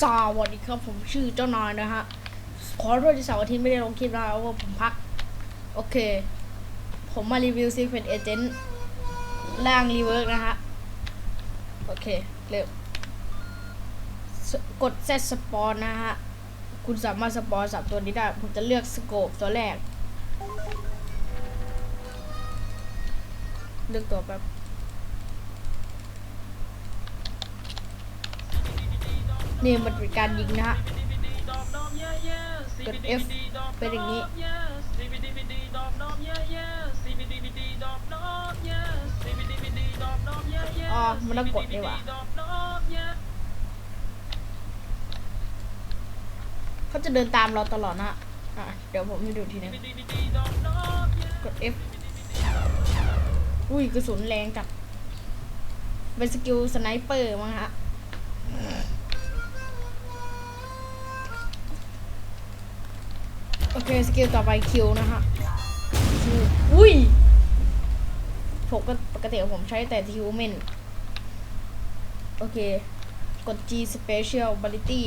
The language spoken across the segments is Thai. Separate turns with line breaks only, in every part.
สวัสดีครับผมชื่อเจ้านายนะฮะ ขอโทษที่เสาร์อาทิตย์ไม่ได้ลงคลิปนะเพราะว่าผมพัก โอเค ผมมารีวิว Secret Agent ร่างรีเวิร์กนะฮะ โอเค เร็ว กด Z สปอนนะฮะ คุณสามารถสปอนสับตัวนี้ได้ ผมจะเลือกสโคปตัวแรก เลือกตัวแบบ นี่มันเป็นการยิงนะฮะกด F เป็นอย่างนี้ อ๋อ มันต้องกดดีกว่าเขาจะเดินตามเราตลอดนะฮะอะ เดี๋ยวผมให้ดูทีนึง กด F อุ้ยกระสุนแรงจัดเป็นสกิลสไนเปอร์มั้งฮะ โอเคสกิลต่อไปคิวนะฮะคิวอุ้ยผมก็ปกติผมใช้แต่ทิวเมนโอเค กด G Special Ability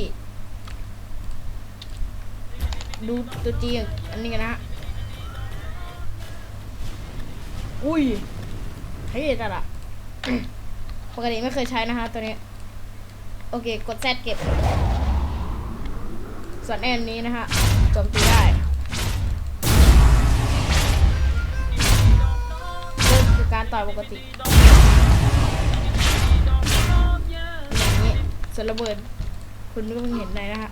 ดูตัว G อันนี้กันนะ อุ้ยเฮ้ยจัดอะปกติไม่เคยใช้นะฮะตัวนี้ โอเค กด Z เก็บ ส่วนแอนนี้นะฮะโจมตีได้ ต่อยปกติอย่างนี้ส่วนระเบิด คุณก็เพิ่งเห็นได้นะฮะ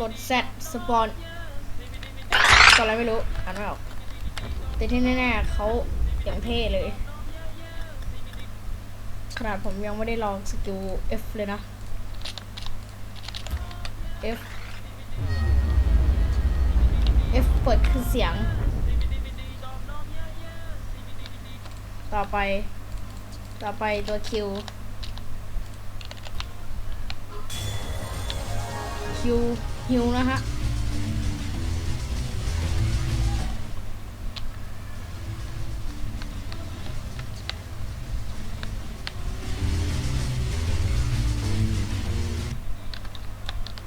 กด Z สปอนกดอะไรไม่รู้อ่านไม่ออกแต่ที่แน่ๆเขาอย่างเท่เลยขนาดผมยังไม่ได้ลองสกิล F เลยนะ F F เปิดคือเสียง ต่อไป ต่อไปตัว Q Q ฮิวนะฮะ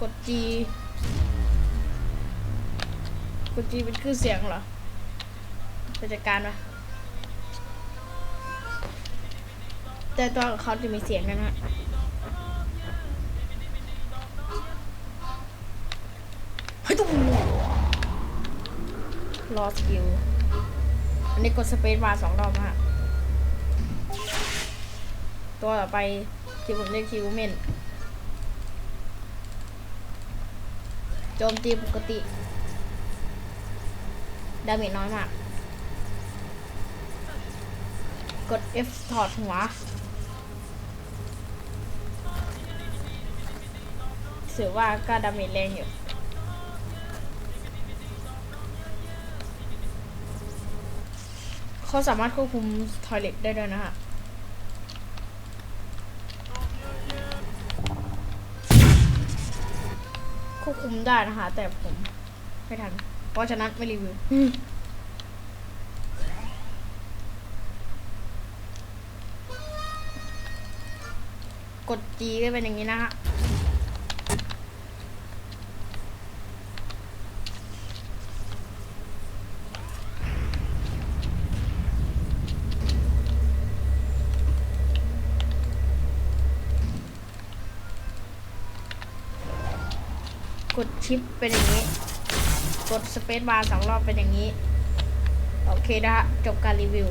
กด G กด G เป็นคลื่นเสียงเหรอจะจัดการไห แต่ตัวของเขาจะมีเสียงนะฮะเฮ้ยตุ้มรอสกิล อันนี้กดสเปซบาร์สองรอบนะฮะ ตัวต่อไปที่ผมเรียกคิวเมนโจมตีปกติ ดาเมจน้อยมาก กด F ถอดหัว ถือว่าก็ดาเมจแรงอยู่เขาสามารถควบคุมทอยเล็ตได้ด้วยนะฮะควบคุมได้นะคะแต่ผมไม่ทัน เพราะฉะนั้นไม่รีวิว กด G ก็เป็นอย่างนี้นะฮะกดชิปเป็นอย่างนี้ กดสเปซบาร์สองรอบเป็นอย่างนี้ โอเคนะฮะ จบการรีวิว